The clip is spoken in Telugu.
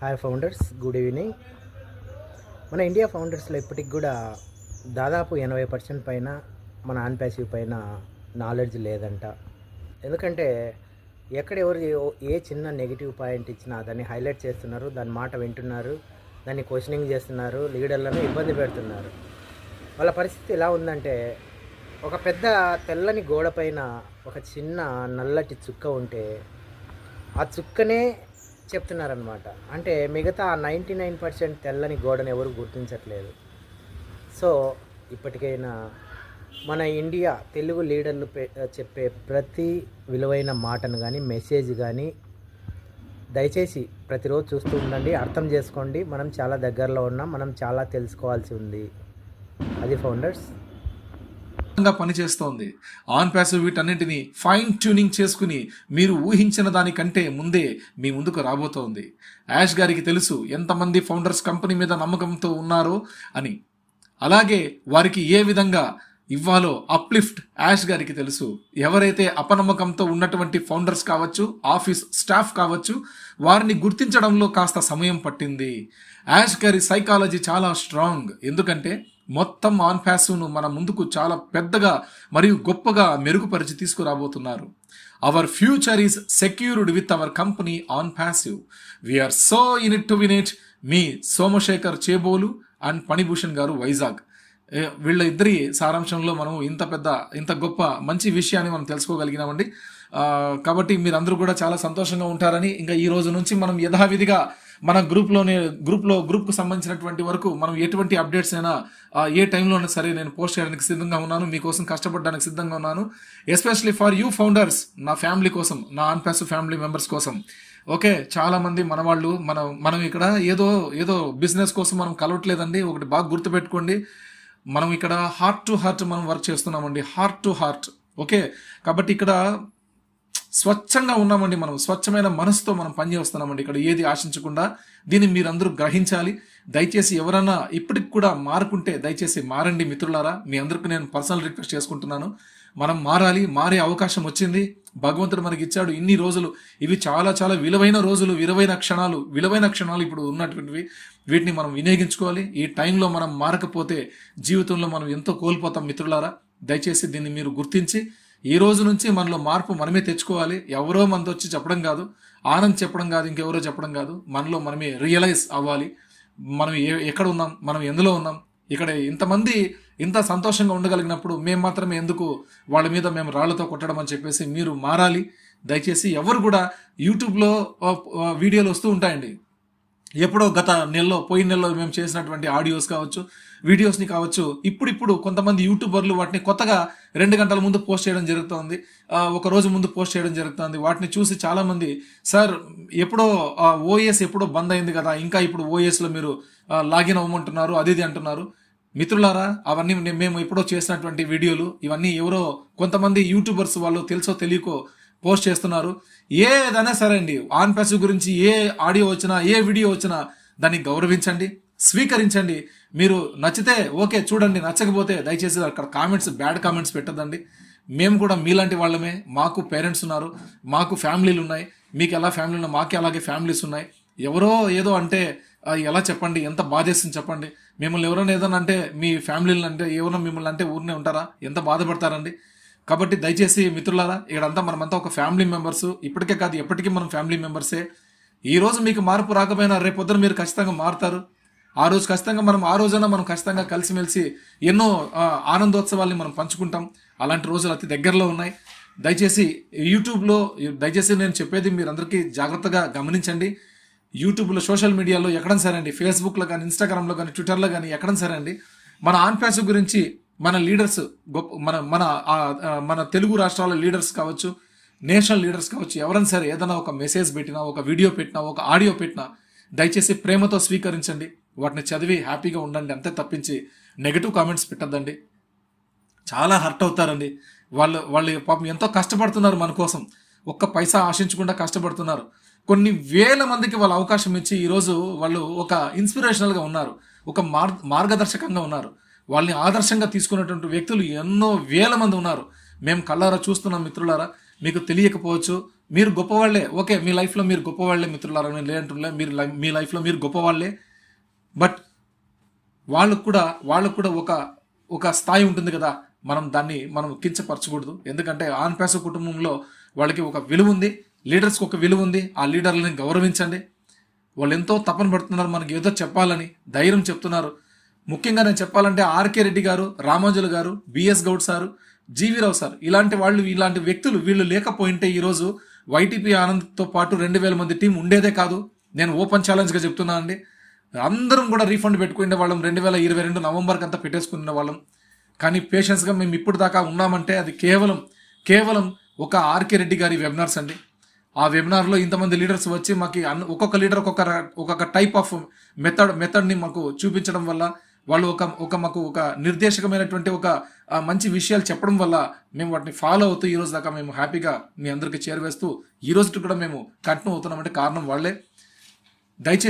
హాయ్ ఫౌండర్స్ గుడ్ ఈవినింగ్ మన ఇండియా ఫౌండర్స్లో ఇప్పటికి కూడా దాదాపు ఎనభై పర్సెంట్ పైన మన ఆన్ ప్యాసివ్ పైన నాలెడ్జ్ లేదంట. ఎందుకంటే ఎక్కడ ఎవరు ఏ- ఏ చిన్న నెగిటివ్ పాయింట్ ఇచ్చినా దాన్ని హైలైట్ చేస్తున్నారు దాని మాట వింటున్నారు దాన్ని క్వశ్చనింగ్ చేస్తున్నారు లీడర్లను ఇబ్బంది పెడుతున్నారు. వాళ్ళ పరిస్థితి ఎలా ఉందంటే ఒక పెద్ద తెల్లని గోడ పైన ఒక చిన్న నల్లటి చుక్క ఉంటే ఆ చుక్కనే చెప్తున్నారనమాట అంటే మిగతా నైంటీ నైన్ పర్సెంట్ తెల్లని గోడను ఎవరు గుర్తించట్లేదు. సో ఇప్పటికైనా మన ఇండియా తెలుగు లీడర్లు పె- చెప్పే ప్రతి విలువైన మాటను కానీ మెసేజ్ కానీ దయచేసి ప్రతిరోజు చూస్తూ ఉండండి. అర్థం చేసుకోండి. మనం చాలా దగ్గరలో ఉన్నాం. మనం చాలా తెలుసుకోవాల్సి ఉంది. అది ఫౌండర్స్ పనిచేస్తోంది. ఆన్ ప్యాసివ్ వీటన్నింటినీ ఫైన్ ట్యూనింగ్ చేసుకుని మీరు ఊహించిన దానికంటే ముందే మీ ముందుకు రాబోతోంది. యాష్ గారికి తెలుసు ఎంతమంది ఫౌండర్స్ కంపెనీ మీద నమ్మకంతో ఉన్నారో అని. అలాగే వారికి ఏ విధంగా ఇవ్వాలో అప్లిఫ్ట్ యాష్ గారికి తెలుసు. ఎవరైతే అపనమ్మకంతో ఉన్నటువంటి ఫౌండర్స్ కావచ్చు ఆఫీస్ స్టాఫ్ కావచ్చు వారిని గుర్తించడంలో కాస్త సమయం పట్టింది. యాష్ గారి సైకాలజీ చాలా స్ట్రాంగ్. ఎందుకంటే మొత్తం ఆన్ ప్యాసివ్ను మన ముందుకు చాలా పెద్దగా మరియు గొప్పగా మెరుగుపరిచి తీసుకురాబోతున్నారు. Our future is secured with our company on passive we are so in it to win it me Somashekar Chebolu and Phanibhushan garu Vizag. వీళ్ళ ఇద్దరి సారాంశంలో మనం ఇంత పెద్ద ఇంత గొప్ప మంచి విషయాన్ని మనం తెలుసుకోగలిగినామండి. కాబట్టి మీరందరూ కూడా చాలా సంతోషంగా ఉంటారని ఇంకా ఈ రోజు నుంచి మనం యథావిధిగా మన గ్రూప్లోనే గ్రూప్లో గ్రూప్కు సంబంధించినటువంటి వరకు మనం ఎటువంటి అప్డేట్స్ అయినా ఏ టైంలో అయినా సరే నేను పోస్ట్ చేయడానికి సిద్ధంగా ఉన్నాను. మీకోసం కష్టపడడానికి సిద్ధంగా ఉన్నాను. ఎస్పెషలీ ఫర్ యూ ఫౌండర్స్ నా ఫ్యామిలీ కోసం నా అన్పాస్ ఫ్యామిలీ మెంబర్స్ కోసం. ఓకే చాలామంది మన వాళ్ళు మనం మనం ఇక్కడ ఏదో ఏదో బిజినెస్ కోసం మనం కలవట్లేదండి. ఒకటి బాగా గుర్తుపెట్టుకోండి. మనం ఇక్కడ హార్ట్ టు హార్ట్ మనం వర్క్ చేస్తున్నామండి. హార్ట్ టు హార్ట్ ఓకే కాబట్టి ఇక్కడ స్వచ్ఛంగా ఉన్నామండి మనం స్వచ్ఛమైన మనసుతో మనం పనిచేస్తున్నామండి. ఇక్కడ ఏది ఆశించకుండా దీన్ని మీరందరూ గ్రహించాలి. దయచేసి ఎవరన్నా ఇప్పటికి కూడా మారుకుంటే దయచేసి మారండి మిత్రులారా. మీ అందరికీ నేను పర్సనల్ రిక్వెస్ట్ చేసుకుంటున్నాను. మనం మారాలి మారే అవకాశం వచ్చింది. భగవంతుడు మనకి ఇచ్చాడు ఇన్ని రోజులు. ఇవి చాలా చాలా విలువైన రోజులు విలువైన క్షణాలు విలువైన క్షణాలు ఇప్పుడు ఉన్నటువంటివి. వీటిని మనం వినియోగించుకోవాలి. ఈ టైంలో మనం మారకపోతే జీవితంలో మనం ఎంతో కోల్పోతాం మిత్రులారా. దయచేసి దీన్ని మీరు గుర్తించి ఈ రోజు నుంచి మనలో మార్పు మనమే తెచ్చుకోవాలి. ఎవరో మనతో వచ్చి చెప్పడం కాదు. ఆనంద్ చెప్పడం కాదు ఇంకెవరో చెప్పడం కాదు. మనలో మనమే రియలైజ్ అవ్వాలి. మనం ఏ ఎక్కడ ఉన్నాం మనం ఎందులో ఉన్నాం? ఇక్కడ ఇంతమంది ఇంత సంతోషంగా ఉండగలిగినప్పుడు మేము మాత్రమే ఎందుకు వాళ్ళ మీద మేము రాళ్ళతో కొట్టడం అని చెప్పేసి మీరు మారాలి. దయచేసి ఎవరు కూడా యూట్యూబ్లో వీడియోలు వస్తూ ఉంటాయండి. ఎప్పుడో గత నెలలో పోయిన నెలలో మేము చేసినటువంటి ఆడియోస్ కావచ్చు వీడియోస్ని కావచ్చు ఇప్పుడిప్పుడు కొంతమంది యూట్యూబర్లు వాటిని కొత్తగా రెండు గంటల ముందు పోస్ట్ చేయడం జరుగుతుంది. ఒక రోజు ముందు పోస్ట్ చేయడం జరుగుతుంది. వాటిని చూసి చాలామంది సార్ ఎప్పుడో ఓఎస్ ఎప్పుడో బంద్ అయింది కదా ఇంకా ఇప్పుడు ఓఎస్లో మీరు లాగిన్ అవ్వమంటున్నారు అది ఇది అంటున్నారు. మిత్రులారా అవన్నీ మేము ఎప్పుడో చేసినటువంటి వీడియోలు ఇవన్నీ ఎవరో కొంతమంది యూట్యూబర్స్ వాళ్ళు తెలుసో తెలియకో పోస్ట్ చేస్తున్నారు. ఏదైనా సరే అండి ఆన్ ప్యాసివ్ గురించి ఏ ఆడియో వచ్చినా ఏ వీడియో వచ్చినా దాన్ని గౌరవించండి స్వీకరించండి. మీరు నచ్చితే ఓకే చూడండి నచ్చకపోతే దయచేసి అక్కడ కామెంట్స్ బ్యాడ్ కామెంట్స్ పెట్టదండి మేము కూడా మీలాంటి వాళ్ళమే మాకు పేరెంట్స్ ఉన్నారు మాకు ఫ్యామిలీలు ఉన్నాయి మీకు ఎలా ఫ్యామిలీ ఉన్నాయి మాకే అలాగే ఫ్యామిలీస్ ఉన్నాయి. ఎవరో ఏదో అంటే ఎలా చెప్పండి ఎంత బాధేస్తుంది చెప్పండి. మిమ్మల్ని ఎవరైనా ఏదైనా అంటే మీ ఫ్యామిలీలు అంటే ఎవరైనా మిమ్మల్ని అంటే ఊరినే ఉంటారా? ఎంత బాధపడతారండి? కాబట్టి దయచేసి మిత్రులారా ఇక్కడంతా మనమంతా ఒక ఫ్యామిలీ మెంబర్స్. ఇప్పటికే కాదు ఎప్పటికీ మనం ఫ్యామిలీ మెంబర్సే. ఈ రోజు మీకు మార్పు రాకపోయినా రేపొద్దున మీరు ఖచ్చితంగా మారుతారు. ఆ రోజు ఖచ్చితంగా మనం ఆ రోజైనా మనం ఖచ్చితంగా కలిసిమెలిసి ఎన్నో ఆనందోత్సవాల్ని మనం పంచుకుంటాం. అలాంటి రోజులు అతి దగ్గరలో ఉన్నాయి. దయచేసి యూట్యూబ్లో దయచేసి నేను చెప్పేది మీరందరికీ జాగ్రత్తగా గమనించండి. యూట్యూబ్లో సోషల్ మీడియాలో ఎక్కడైనా సరే అండి ఫేస్బుక్లో కానీ ఇన్స్టాగ్రామ్లో కానీ ట్విట్టర్లో కానీ ఎక్కడైనా సరే అండి మన ఆన్ ప్యాసివ్ గురించి మన లీడర్స్ గొప్ప మన మన మన తెలుగు రాష్ట్రాల లీడర్స్ కావచ్చు నేషనల్ లీడర్స్ కావచ్చు ఎవరైనా సరే ఏదైనా ఒక మెసేజ్ పెట్టినా ఒక వీడియో పెట్టినా ఒక ఆడియో పెట్టినా దయచేసి ప్రేమతో స్వీకరించండి. వాటిని చదివి హ్యాపీగా ఉండండి. అంతే తప్పించి నెగిటివ్ కామెంట్స్ పెట్టద్దండి. చాలా హర్ట్ అవుతారండి. వాళ్ళు వాళ్ళు పాపం ఎంతో కష్టపడుతున్నారు మన కోసం. ఒక్క పైసా ఆశించకుండా కష్టపడుతున్నారు. కొన్ని వేల మందికి వాళ్ళు అవకాశం ఇచ్చి ఈరోజు వాళ్ళు ఒక ఇన్స్పిరేషనల్గా ఉన్నారు. ఒక మార్ మార్గదర్శకంగా ఉన్నారు. వాళ్ళని ఆదర్శంగా తీసుకున్నటువంటి వ్యక్తులు ఎన్నో వేల మంది ఉన్నారు. మేము కళ్ళారా చూస్తున్నాం మిత్రులారా. మీకు తెలియకపోవచ్చు మీరు గొప్పవాళ్ళే. ఓకే మీ లైఫ్లో మీరు గొప్పవాళ్ళే మిత్రులారా నేను లేదంటున్నా మీరు లై- మీ లైఫ్లో మీరు గొప్పవాళ్ళే. బట్ వాళ్ళకు కూడా వాళ్ళకు కూడా ఒక ఒక స్థాయి ఉంటుంది కదా. మనం దాన్ని మనం కించపరచకూడదు. ఎందుకంటే ఆన్ కుటుంబంలో వాళ్ళకి ఒక విలువ ఉంది లీడర్స్కి ఒక విలువ ఉంది. ఆ లీడర్లని గౌరవించండి. వాళ్ళు ఎంతో తపన పడుతున్నారు మనకి ఏదో చెప్పాలని ధైర్యం చెప్తున్నారు. ముఖ్యంగా నేను చెప్పాలంటే RK Reddy garu Ramojulu garu BS Goud sir GV Rao sir. ఇలాంటి వాళ్ళు ఇలాంటి వ్యక్తులు వీళ్ళు లేకపోయింటే ఈరోజు వైటీపీ ఆనంద్తో పాటు రెండు వేల మంది టీం ఉండేదే కాదు. నేను ఓపెన్ ఛాలెంజ్గా చెప్తున్నా అండి. అందరం కూడా రీఫండ్ పెట్టుకునే వాళ్ళం. రెండు వేల ఇరవై రెండు నవంబర్కి అంతా పెట్టేసుకునే వాళ్ళం. కానీ పేషెన్స్గా మేము ఇప్పుడు దాకా ఉన్నామంటే అది కేవలం కేవలం ఒక ఆర్కే రెడ్డి గారి వెబినార్స్ అండి. ఆ వెబినార్లో ఇంతమంది లీడర్స్ వచ్చి మాకు అన్- ఒక్కొక్క లీడర్ ఒక్కొక్క ఒక్కొక్క టైప్ ఆఫ్ మెథడ్ మెథడ్ని మాకు చూపించడం వల్ల వాళ్ళు ఒక ఒక మాకు ఒక నిర్దేశకమైనటువంటి ఒక మంచి విషయాలు చెప్పడం వల్ల మేము వాటిని ఫాలో అవుతూ ఈ రోజు దాకా మేము హ్యాపీగా మీ అందరికీ చేరవేస్తూ ఈ రోజు కూడా మేము కంటిన్యూ అవుతున్నామంటే కారణం వాళ్ళే. దయచేసి